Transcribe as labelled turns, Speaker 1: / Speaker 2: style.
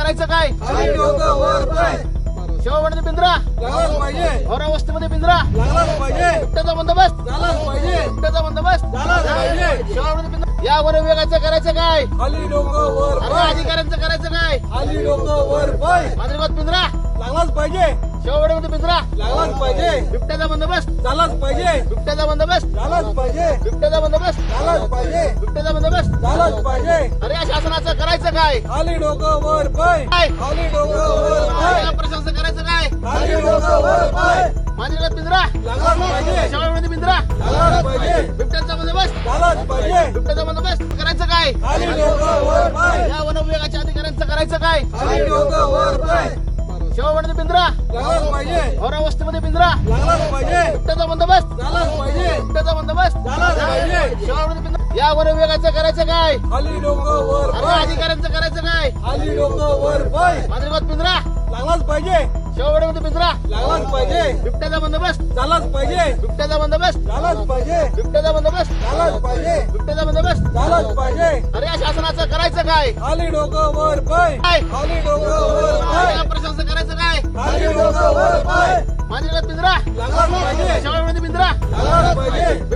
Speaker 1: करायचं काय?
Speaker 2: पाय.
Speaker 1: शेवटमध्ये पिंजरा? औरा वस्तीमध्ये पिंजरा? बिबट्याचा बंदोबस्त? बिबट्याचा बंदोबस्त?
Speaker 2: झालाच पाहिजे.
Speaker 1: शेवटमध्ये पिंजरा? या वन विभागाचं करायचं काय? अधिकाऱ्यांचं करायचं काय? मांजरेगावात पिंजरा?
Speaker 2: लागलाच पाहिजे.
Speaker 1: शेवटमध्ये पिंजरा?
Speaker 2: लागलाच पाहिजे.
Speaker 1: बिबट्याचा बंदोबस्त?
Speaker 2: झालाच पाहिजे.
Speaker 1: बिबट्याचा बंदोबस्त?
Speaker 2: झालाच पाहिजे.
Speaker 1: बिबट्याचा बंदोबस्त?
Speaker 2: झालाच पाहिजे.
Speaker 1: बिबट्याचा बंदोबस्त?
Speaker 2: झालाच पाहिजे.
Speaker 1: अरे या शासनाचं करायचं काय?
Speaker 2: खाली डोकं वर पाय.
Speaker 1: काय?
Speaker 2: खाली डोकं वर पाय.
Speaker 1: या प्रशासनाचं करायचं काय?
Speaker 2: खाली डोकं वर पाय.
Speaker 1: पिंजरा?
Speaker 2: लागलाच पाहिजे.
Speaker 1: पिंजरा?
Speaker 2: झालाच पाहिजे.
Speaker 1: बिबट्याचा बंदोबस्त?
Speaker 2: झालाच पाहिजे.
Speaker 1: बिबट्याचा बंदोबस्त करायचं काय?
Speaker 2: खाली डोकं वर पाय.
Speaker 1: या अधिकाऱ्यांचं करायचं काय?
Speaker 2: खाली डोकं वर पाय.
Speaker 1: शेवटमध्ये पिंजरा?
Speaker 2: लागलाच पाहिजे.
Speaker 1: पिंजरा?
Speaker 2: लागलाच पाहिजे.
Speaker 1: बिबट्याचा बंदोबस्त? शेवटमध्ये पिंजरा या वन विभागाचं करायचं काय?
Speaker 2: खाली डोकं वर
Speaker 1: अरे
Speaker 2: पाय
Speaker 1: अधिकाऱ्यांचं करायचं काय?
Speaker 2: खाली डोकं वर पाय
Speaker 1: पिंजरा.
Speaker 2: लागलाच पाहिजे.
Speaker 1: शेवटमध्ये पिंजरा.
Speaker 2: लागलाच पाहिजे.
Speaker 1: बिबट्याचा बंदोबस्त.
Speaker 2: झालाच पाहिजे.
Speaker 1: बिबट्याचा बंदोबस्त.
Speaker 2: झालाच पाहिजे.
Speaker 1: बिबट्याचा बंदोबस्त.
Speaker 2: झालाच पाहिजे.
Speaker 1: बिबट्याचा बंदोबस्त.
Speaker 2: झालाच पाहिजे.
Speaker 1: अरे या शासनाचं करायचं काय?
Speaker 2: खाली डोकं वर पाय
Speaker 1: काय?
Speaker 2: खाली डोकं वर पाय
Speaker 1: या प्रशासनाचं करायचं काय?
Speaker 2: खाली डोकं वर पाय
Speaker 1: पिंजरा.
Speaker 2: लागलाच पाहिजे.
Speaker 1: शेवटमध्ये पिंजरा.
Speaker 2: झालाच पाहिजे.